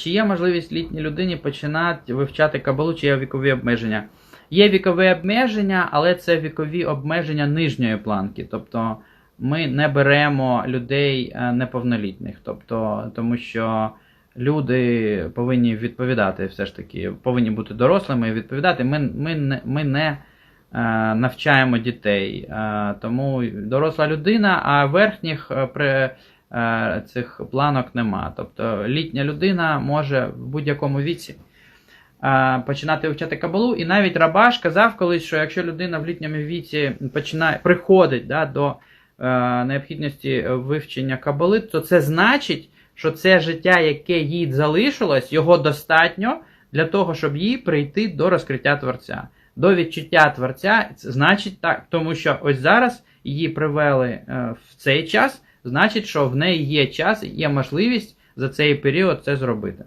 чи є можливість літній людині починати вивчати кабалу, чи є вікові обмеження? Є вікові обмеження, але це вікові обмеження нижньої планки. Тобто ми не беремо людей е, неповнолітніх. Тобто, тому що люди повинні відповідати все ж таки, повинні бути дорослими і відповідати. Ми, ми, не, ми не е, навчаємо дітей. Е, тому доросла людина, а верхніх цих планок нема. Тобто літня людина може в будь-якому віці е, починати вивчати кабалу. І навіть Рабаш казав колись, що якщо людина в літньому віці починає приходить да, до е, необхідності вивчення кабали, то це значить, що це життя, яке їй залишилось, його достатньо для того, щоб їй прийти до розкриття Творця. До відчуття Творця, значить так, тому що ось зараз її привели е, в цей час, значить, що в неї є час і є можливість за цей період це зробити.